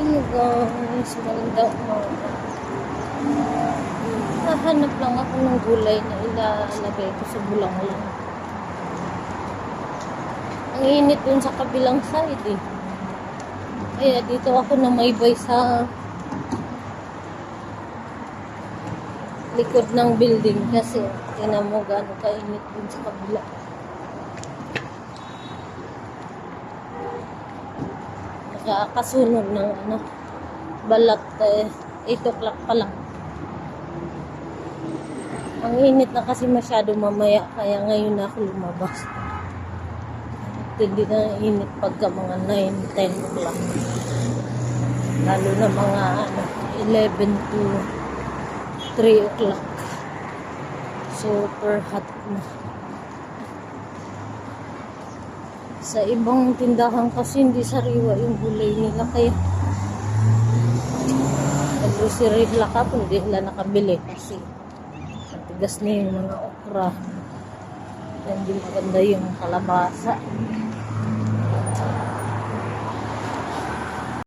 Hello guys, magandang umaga. Hahanap lang ako ng gulay na ilalagay ko sa bulang lang. Ang init dun sa kabilang side eh. Kaya dito ako namaybay sa likod ng building kasi tingnan mo gaano kainit dun sa kabila. Nakakasunod ng ano, balat eh, 8 o'clock pa lang. Ang init na kasi masyado mamaya, kaya ngayon na ako lumabas. At hindi na init pagka mga 9, 10 o'clock. Lalo na mga ano, 11 to 3 o'clock. Super hot na. Sa ibang tindahan kasi hindi sariwa yung gulay nila kaya nag-grocery nila ka hindi nila nakabili kasi matigas na yung mga okra. Hindi maganda yung kalabasa.